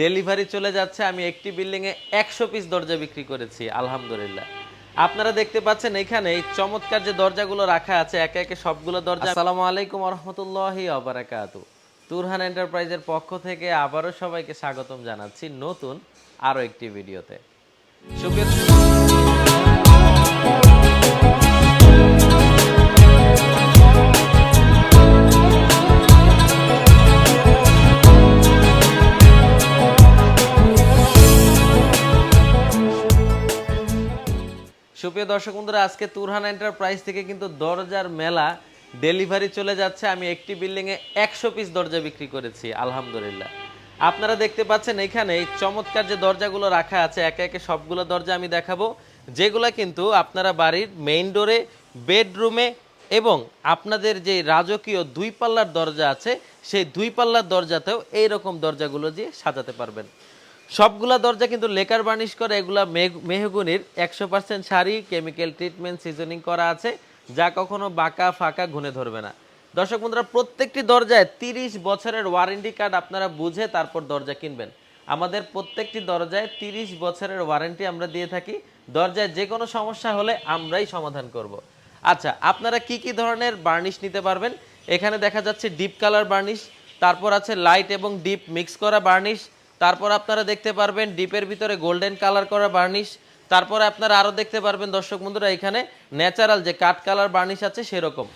Delivery চলে যাচ্ছে, আমি একটি বিল্ডিং এ একশো পিস দরজা বিক্রি করেছি, আলহামদুলিল্লাহ। আপনারা দেখতে পাচ্ছেন এখানে এই চমৎকার যে দরজাগুলো রাখা আছে, একে একে সবগুলো দরজা আসসালামু আলাইকুম রহমতুল্লাহি অবরাকাতু তুরহান এন্টারপ্রাইজের পক্ষ থেকে আবারও সবাইকে স্বাগতম জানাচ্ছি নতুন আরও একটি ভিডিওতে। সুপ্রিয় সুপ্রিয় দর্শক বন্ধুরা, আজকে তুরহান এন্টারপ্রাইজ থেকে কিন্তু দরজার মেলা ডেলিভারি চলে যাচ্ছে। আমি একটি বিল্ডিং এ একশো পিস দরজা বিক্রি করেছি, আলহামদুলিল্লাহ। আপনারা দেখতে পাচ্ছেন এখানে চমৎকার যে দরজাগুলো রাখা আছে, একে একে সবগুলো দরজা আমি দেখাবো। যেগুলা কিন্তু আপনারা বাড়ির মেইন ডোরে বেডরুমে এবং আপনাদের যে রাজকীয় দুই পাল্লার দরজা আছে, সেই দুই পাল্লার দরজাতেও এই রকম দরজাগুলো দিয়ে সাজাতে পারবেন। সবগুলা দরজা কিন্তু লেকার বার্নিশ করে, এগুলা মেহ- মেহগুনির একশো পার্সেন্ট শাড়ি কেমিক্যাল ট্রিটমেন্ট সিজনিং করা আছে, যা কখনো বাঁকা, ফাঁকা ঘুনে ধরবে না। দর্শক বন্ধুরা, প্রত্যেকটি দরজায় তিরিশ বছরের ওয়ারেন্টি কার্ড আপনারা বুঝে তারপর দরজা কিনবেন। আমাদের প্রত্যেকটি দরজায় তিরিশ বছরের ওয়ারেন্টি আমরা দিয়ে থাকি। দরজায় যে কোনো সমস্যা হলে আমরাই সমাধান করব। আচ্ছা আপনারা কি কি ধরনের বার্নিশ নিতে পারবেন? এখানে দেখা যাচ্ছে ডিপ কালার বার্নিশ, তারপর আছে লাইট এবং ডিপ মিক্স করা বার্নিশ তারপর আপনারা দেখতে পারবেন ডিপের ভিতরে গোল্ডেন কালার করা বার্নিশ। তারপরে আপনারা আরও দেখতে পারবেন দর্শক বন্ধুরা এখানে ন্যাচারাল যে কাঠ কালার বার্নিশ আছে সেরকম।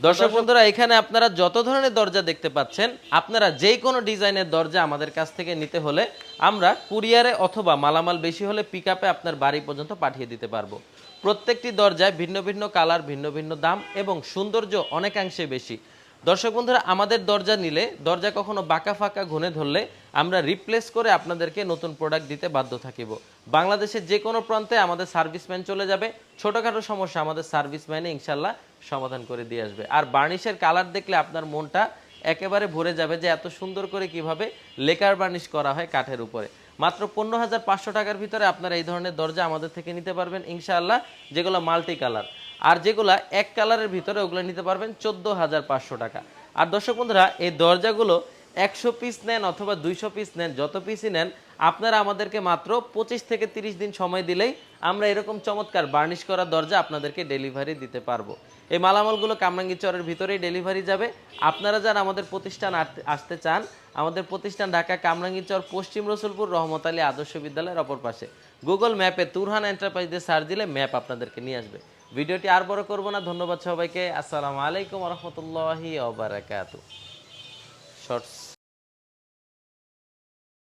দর্শক বন্ধুরা এখানে আপনারা যত ধরনের দরজা দেখতে পাচ্ছেন আপনারা যেই কোনো ডিজাইনের দরজা আমাদের কাছ থেকে নিতে হলে আমরা কুরিয়ারে অথবা মালামাল বেশি হলে পিক আপনার বাড়ি পর্যন্ত পাঠিয়ে দিতে পারব। প্রত্যেকটি দরজায় ভিন্ন ভিন্ন কালার ভিন্ন ভিন্ন দাম এবং সৌন্দর্য অনেকাংশে বেশি। দর্শক বন্ধুরা, আমাদের দরজা নিলে, দরজা কখনো বাঁকা ফাঁকা ঘুনে ধরলে আমরা রিপ্লেস করে আপনাদেরকে নতুন প্রোডাক্ট দিতে বাধ্য থাকিব। বাংলাদেশের যে কোনো প্রান্তে আমাদের সার্ভিসম্যান চলে যাবে। ছোটোখাটো সমস্যা আমাদের সার্ভিসম্যানে ইনশাল্লাহ সমাধান করে দিয়ে আসবে। আর বার্নিশের কালার দেখলে আপনার মনটা একেবারে ভরে যাবে যে এত সুন্দর করে কীভাবে লেকার বার্নিশ করা হয় কাঠের উপরে। মাত্র পনেরো হাজার পাঁচশো টাকার ভিতরে আপনারা এই ধরনের দরজা আমাদের থেকে নিতে পারবেন ইনশাআল্লাহ যেগুলো মাল্টি কালার আর যেগুলা এক কালারের ভিতরে, ওগুলো নিতে পারবেন চোদ্দ হাজার পাঁচশো টাকা। আর দর্শক বন্ধুরা, এই দরজাগুলো একশো পিস নেন অথবা দুইশো পিস নেন, যত পিসই নেন, আপনারা আমাদেরকে মাত্র পঁচিশ থেকে তিরিশ দিন সময় দিলেই আমরা এরকম চমৎকার বার্নিশ করা দরজা আপনাদেরকে ডেলিভারি দিতে পারব। এই মালামালগুলো কামরাঙ্গি চরের ভিতরেই ডেলিভারি যাবে। আপনারা যারা আমাদের প্রতিষ্ঠান আসতে চান, আমাদের প্রতিষ্ঠান ঢাকা কামরাঙ্গি চর, পশ্চিম রসুলপুর রহমত আলী আদর্শ বিদ্যালয়ের অপর পাশে। গুগল ম্যাপে তুরহান এন্টারপ্রাইজ দিয়ে সার্চ দিলে ম্যাপ আপনাদেরকে নিয়ে আসবে। ভিডিওটি আর বড় করব না। ধন্যবাদ সবাইকে। আসসালামু আলাইকুম রহমতুল্লাহি ওবারাকাতু শর্টস